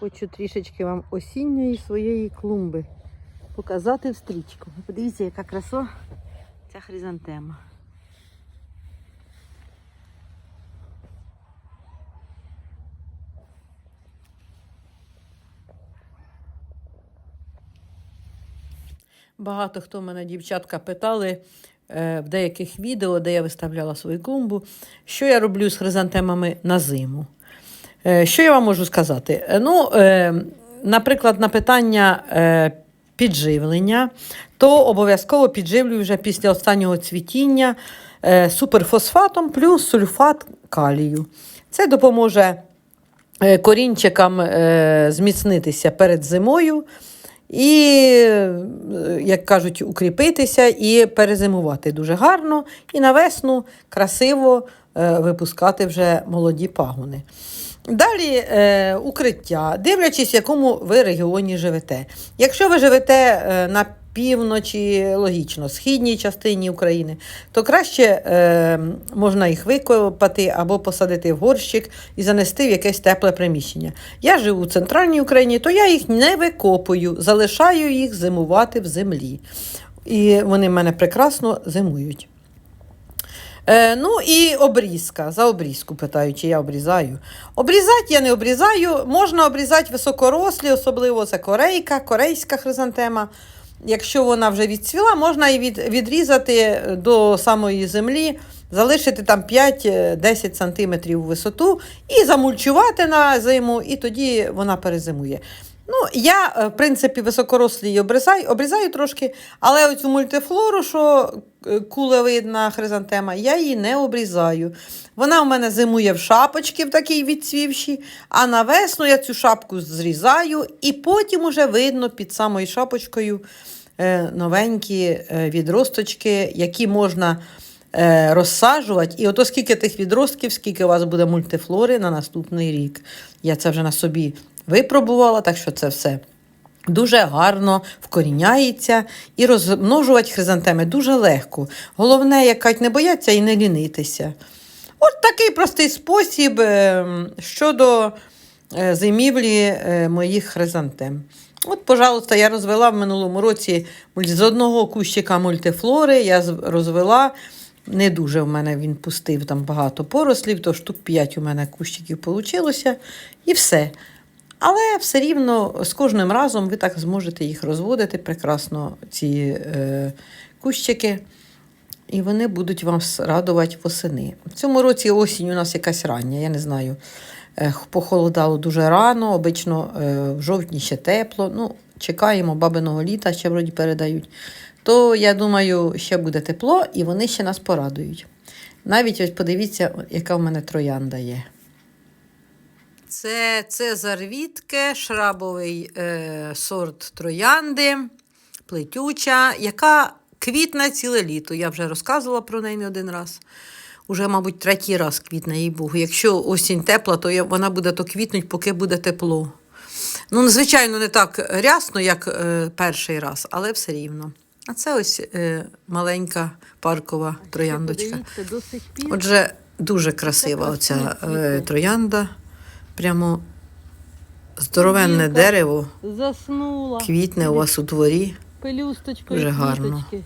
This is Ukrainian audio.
Хочу трішечки вам осінньої своєї клумби показати в стрічку. Подивіться, яка краса ця хризантема. Багато хто мене, дівчатка, питали е, в деяких відео, де я виставляла свою клумбу, що я роблю з хризантемами на зиму. Е, Що я вам можу сказати? Е, Ну, е, наприклад, на питання підживлення, то обов'язково підживлюю вже після останнього цвітіння суперфосфатом плюс сульфат калію. Це допоможе корінчикам зміцнитися перед зимою і, як кажуть, укріпитися і перезимувати дуже гарно, і на весну красиво випускати вже молоді пагони. Далі е, укриття, дивлячись, в якому ви регіоні живете. Якщо ви живете е, на півночі, логічно, східній частині України, то краще е, можна їх викопати або посадити в горщик і занести в якесь тепле приміщення. Я живу в центральній Україні, то я їх не викопую, залишаю їх зимувати в землі. І вони в мене прекрасно зимують. Е, ну і обрізка. За обрізку питаю, чи я обрізаю. Обрізати я не обрізаю. Можна обрізати високорослі, особливо це корейка, корейська хризантема. Якщо вона вже відцвіла, можна і від, відрізати до самої землі, залишити там 5-10 см висоту і замульчувати на зиму, і тоді вона перезимує. Ну, я, е, в принципі, високорослі обрізаю, обрізаю трошки, але оцю мультифлору, що е, кулевидна хризантема, я її не обрізаю. Вона у мене зимує в шапочці в такій відцвівші, а на весну я цю шапку зрізаю, і потім уже видно під самою шапочкою е, новенькі відросточки, які можна розсаджувати. І ото скільки тих відростків, скільки у вас буде мультифлори на наступний рік. Я це вже на собі випробувала, так що це все дуже гарно вкоріняється і розмножувати хризантеми дуже легко. Головне, як не бояться і не лінитися. От такий простий спосіб е, щодо е, зимівлі е, моїх хризантем. От, пожалуйста, я розвела в минулому році з одного кущика мультифлори, я розвела. Не дуже в мене він пустив там багато порослів, то штук 5 у мене кущиків вийшло, і все. Але все рівно з кожним разом ви так зможете їх розводити прекрасно, ці е, кущики, і вони будуть вас радувати восени. В цьому році осінь у нас якась рання, я не знаю. Е, похолодало дуже рано, обично е, в жовтні ще тепло. Ну, чекаємо бабиного літа, ще вроді передають. То я думаю, ще буде тепло, і вони ще нас порадують. Навіть ось подивіться, яка в мене троянда є. Це Цезар Вітке, шрабовий е, сорт троянди, плетюча, яка квітне ціле літо. Я вже розказувала про неї не один раз. Уже, мабуть, третій раз квітне їй Богу. Якщо осінь тепла, то вона буде то квітнуть, поки буде тепло. Ну, звичайно, не так рясно, як е, перший раз, але все рівно. А це ось е, маленька паркова трояндочка. Отже, дуже красива оця е, троянда. Прямо здоровенне Білка. дерево, Заснула. квітне у вас у дворі. Пелюсточкою Дуже гарно. квіточки.